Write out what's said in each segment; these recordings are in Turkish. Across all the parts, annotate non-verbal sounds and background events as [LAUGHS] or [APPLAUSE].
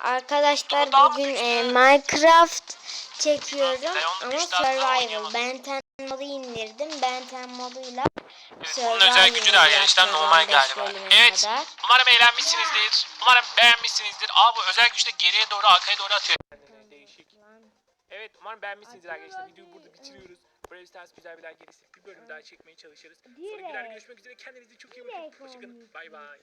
Arkadaşlar bugün e, Minecraft çekiyorum ama Survival. Benten modu indirdim. Benten moduyla bunun özel gücü de arkadaşlar normal 15 galiba. Evet. kadar. Umarım eğlenmişsinizdir. Umarım beğenmişsinizdir. Aa bu özel güç de geriye doğru arkaya doğru atıyor. Değişik. Evet umarım beğenmişsinizdir arkadaşlar. Videoyu burada bitiriyoruz. Brave Stars güzel bir daha gelirse bir bölüm daha çekmeye çalışırız. Sonraki görüşmek üzere. Kendinize çok iyi bakın. Hoşçakalın. Bay bay.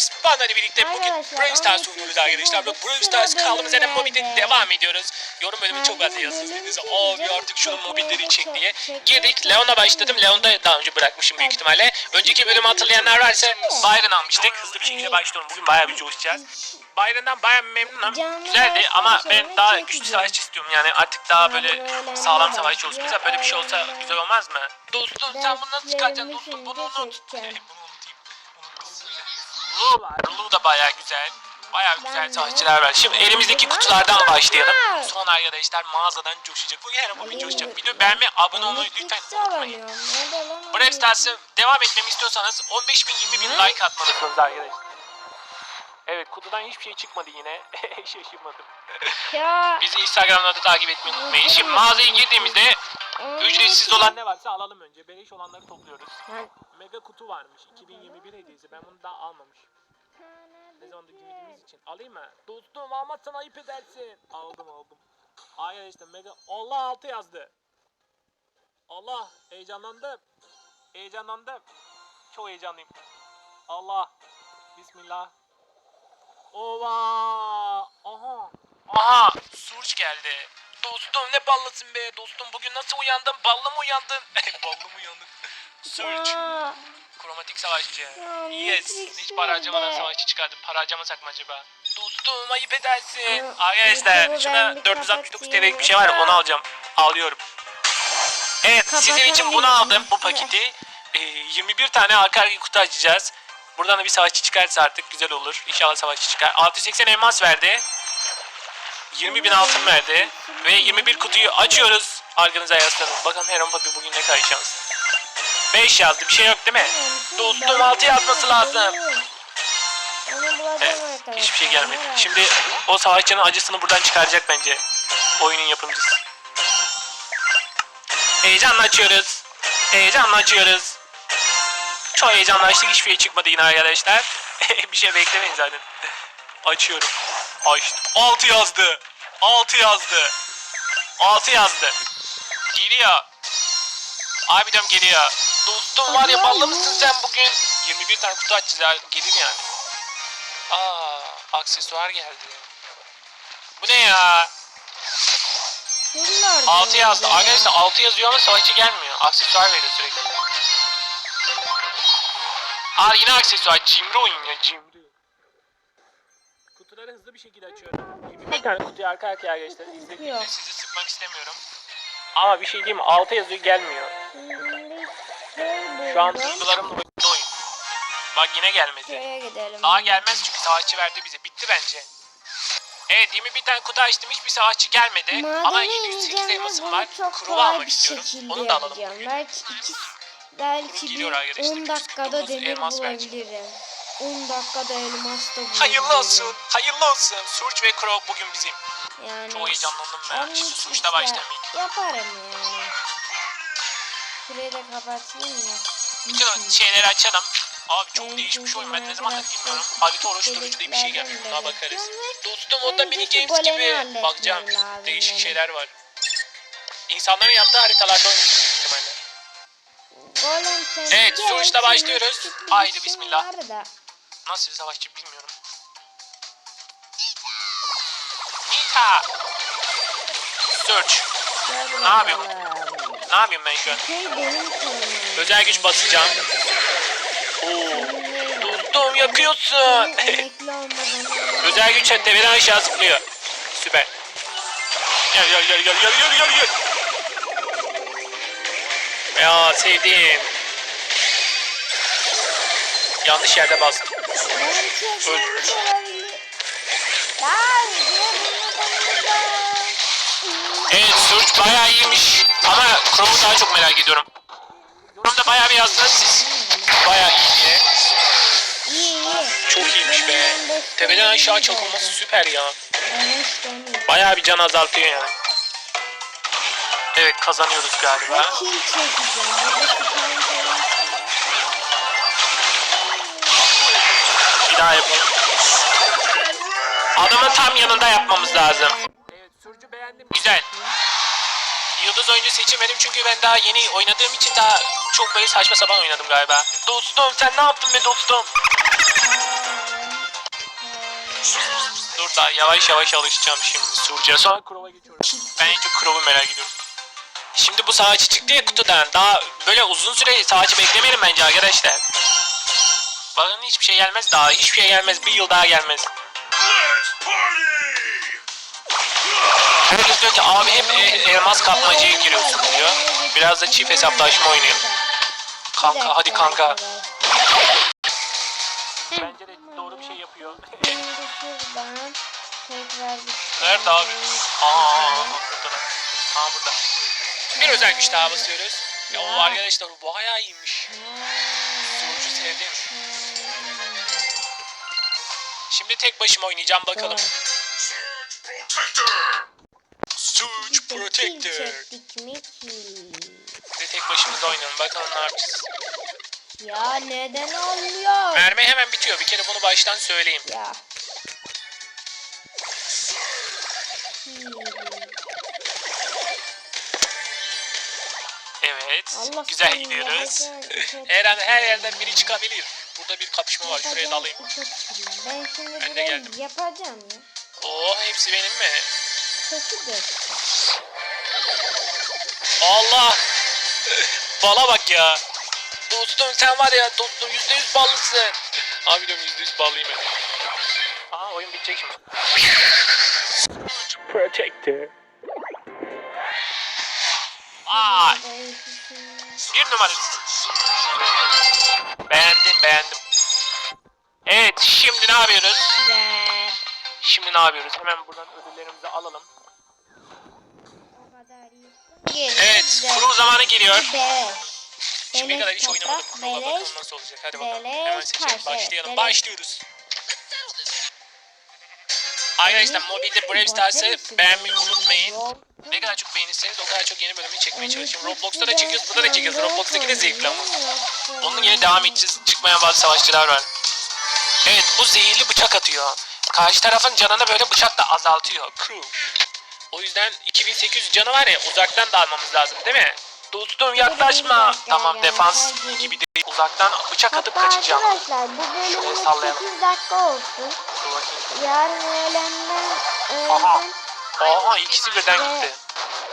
Birlikteyiz. Bana birlikte bugün Brawl Stars oynuyoruz arkadaşlar. Ve Sıra Stars ne bölümlerde. mobilde devam ediyoruz. Yorum bölümü çok fazla bölüm Dediniz çekeceğim. abi artık şunun mobilleri çek diye. Girdik. Leon'a başladım. sevmiyorum. Leon'da daha önce bırakmışım büyük ihtimalle. Önceki bölümü hatırlayanlar varsa Byron almıştık. Hızlı bir şekilde başlıyorum. Bugün bayağı bir coşacağız. Byron'dan bayağı memnunum. Güzeldi ama ben daha güçlü savaşçı istiyorum. Yani artık daha böyle sağlam savaşçı olsun. Mesela böyle bir şey olsa güzel olmaz mı? Dostum sen bunu nasıl çıkaracaksın dostum? Bunu unut. Bunu var. Da bayağı güzel. Bayağı güzel savaşçılar var. Şimdi elimizdeki kutulardan başlayalım. Sonra arkadaşlar mağazadan coşacak. Bugün her Ay, coşacak. Video beğenme, abone olmayı lütfen unutmayın. Brawl Stars'ı devam etmemi istiyorsanız 15 bin 20 bin like atmalısınız arkadaşlar. Evet kutudan hiçbir şey çıkmadı yine. [LAUGHS] Şaşırmadım. Ya. Bizi Instagram'da da takip etmeyi unutmayın. Şimdi mağazaya girdiğimizde ücretsiz olan ne varsa alalım önce. Beleş olanları topluyoruz. Mega kutu varmış. 2021 hediyesi. Ben bunu daha almamışım. Ne zamandır girmediğimiz için. Alayım mı? Dostum almazsan ayıp edersin. Aldım aldım. Arkadaşlar mega... Allah altı yazdı. Allah heyecanlandım. Heyecanlandım. Çok heyecanlıyım. Allah. Bismillah. Ova. Aha. Aha. Surge geldi. Dostum ne ballısın be. Dostum bugün nasıl uyandın? Ballı mı uyandın? [LAUGHS] Ballı mı uyandın? Aa, Kromatik savaşçı. Ya, yes. Hiç para harcamadan savaşçı çıkardım. Para harcamasak mı acaba? Dostum ayıp edersin. Ya, Arkadaşlar şuna bir 469 kapatayım. TL'lik bir şey var onu alacağım. Alıyorum. Evet sizin için bunu aldım bu paketi. Ee, 21 tane arka kutu açacağız. Buradan da bir savaşçı çıkarsa artık güzel olur. İnşallah savaşçı çıkar. 680 elmas verdi. 20 bin altın verdi. Ve 21 kutuyu açıyoruz. Arkanıza yaslanın. Bakalım Heron Papi bugün ne şans. 5 yazdı bir şey yok değil mi? Dostum 6 yazması lazım. Evet, hiçbir şey gelmedi. Şimdi o savaşçının acısını buradan çıkaracak bence. Oyunun yapımcısı. Heyecanla açıyoruz. Heyecanla açıyoruz. Çok heyecanlaştık hiçbir şey çıkmadı yine arkadaşlar. [LAUGHS] bir şey beklemeyin zaten. Açıyorum. Açtım. 6 yazdı. 6 yazdı. 6 yazdı. Geliyor. Abi diyorum geliyor. Dostum var ya ballı mısın sen bugün? 21 tane kutu açacağız ya. Gelir yani. Aa, aksesuar geldi. Bu ne ya? Şuralarda 6 yazdı. ya. Arkadaşlar 6 yazıyor ama savaşçı gelmiyor. Aksesuar veriyor sürekli. Aa yine aksesuar. Cimri oyun ya cimri. Kutuları hızlı bir şekilde açıyorum. 21 tane kutuyu arka arkaya arkadaşlar. İzlediğimde Yok. sizi sıkmak istemiyorum. Ama bir şey diyeyim mi? 6 yazıyor gelmiyor. Şu an buldum. duygularımla oyunda oyun. Bak yine gelmedi. Gidelim. Daha gelmez çünkü savaşçı verdi bize. Bitti bence. Evet 21 tane kutu açtım. Hiçbir savaşçı gelmedi. Ama Madene 708 ineceğim ve elmasım bunu var. çok Kuru kolay almak bir istiyorum. şekilde Onu da alalım yapacağım. bugün. Belki iki, belki bir geliyor arkadaşlar. 10 dakikada 249 demir elmas bulabilirim. 10 dakikada elmas da bulabilirim. Hayırlı olsun. Hayırlı olsun. Surge ve Crow bugün bizim. Yani Çok heyecanlandım ben. Şimdi işte başlamayayım. Yaparım yani. Şurayı da kapatayım mı? Bütün şeyleri açalım. Abi çok Ben değişmiş oyun. Ben ne zamandır Minecraft'ta bilmiyorum. Harita oluşturucu diye bir şey gelmiş. Buna bakarız. Dostum o da mini games gibi. Bakacağım. Değişik şeyler var. İnsanların yaptığı haritalarda oynayacağız sen Evet, gel, sonuçta senin başlıyoruz. küçük bir Haydi işin bismillah. var da. Nasıl bir savaşçı bilmiyorum. Nita! Search. Gel Ne yapıyorsun? bakalım. Ne yapayım ben şu an? Şey benim. Özel güç basacağım. Oo. Dostum yakıyorsun. Senin emekli olmadan [LAUGHS] Özel güç tepeden aşağı zıplıyor. Süper. Gel gel gel gel gel gel gel gel. Ya sevdiğim. Yanlış yerde bastım. Konuşma. Evet Surge bayağı iyiymiş. Ama Crow'u daha çok merak ediyorum. Yorumda bayağı bir yazdınız siz. Bayağı iyi diye. Çok iyiymiş be. Tepeden aşağı çakılması süper ya. Bayağı bir can azaltıyor yani. Evet kazanıyoruz galiba. Bir daha yapalım. Adamın tam yanında yapmamız lazım. Evet Surge'u beğendim. Güzel. Yıldız oyuncu seçemedim çünkü ben daha yeni oynadığım için daha çok böyle saçma sapan oynadım galiba. Dostum sen ne yaptın be dostum? Dur daha yavaş yavaş alışacağım şimdi Surge'e. Sonra Crow'a geçiyorum. Ben en çok Crow'u merak ediyorum. Şimdi bu savaşçı çıktı ya kutudan. Daha böyle uzun süre savaşçı beklemeyelim bence arkadaşlar. Bakın hiçbir şey gelmez daha. Hiçbir şey gelmez. Bir yıl daha gelmez. Herkes diyor ki abi hep e- elmas kapmacaya giriyorsun diyor. Biraz da çift hesaplaşma oynayalım. Kanka hadi kanka. Bence de doğru bir şey yapıyor. Nerede abi? Aa. Bir özel güç daha basıyoruz. Ya o arkadaşlar bu bayağı iyiymiş. Sonucu sevdim. Şimdi tek başıma oynayacağım bakalım. Kill Protector. çektik mi tek başımıza oynayalım bakalım ne yapacağız. Ya neden olmuyor? Mermi hemen bitiyor. Bir kere bunu baştan söyleyeyim. Ya. Evet. Allah Güzel gidiyoruz. [LAUGHS] Her an her yerden biri çıkabilir. Burada bir kapışma var. Şuraya dalayım. Ben şimdi Ben de geldim. yapacağım ya. Oo hepsi benim mi? Kötü de. Allah! Bala bak ya. Dostum sen var ya dostum yüzde yüz ballısın. Abi diyorum yüzde yüz ballıyım ben. Aa oyun bitecek şimdi. Protector. Aa bir numara. Beğendim beğendim. Evet şimdi ne yapıyoruz? Güzel. Şimdi ne yapıyoruz? Hemen buradan ödüllerimizi alalım. Evet güzel. kuru zamanı geliyor. Şimdiye kadar hiç toprak, Kurula bakalım nasıl olacak. Hadi bakalım. Hemen seçelim. Başlayalım. Başlıyoruz. Arkadaşlar mobilde Brave Stars'ı beğenmeyi unutmayın. Ne kadar çok beğenirseniz o kadar çok yeni bölümü çekmeye çalışıyorum. Roblox'ta da çekiyoruz, burada da çekiyoruz. Roblox'taki de zevkli ama. Onun yine devam edeceğiz. Çıkmayan bazı savaşçılar var. Evet bu zehirli bıçak atıyor. Karşı tarafın canını böyle bıçakla azaltıyor. Crew. O yüzden 2800 canı var ya uzaktan da almamız lazım değil mi? Dostum yaklaşma. Tamam defans gibi değil. Uzaktan bıçak atıp kaçacağım. arkadaşlar bu sallayalım. 8 dakika olsun. Dur bakayım. Yarın öğlenden Aha. öğleden Aha ikisi birden gitti.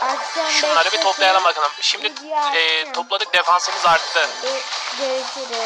akşam Şunları bir toplayalım bakalım. Şimdi e, topladık defansımız arttı. Gö- Görüşürüz.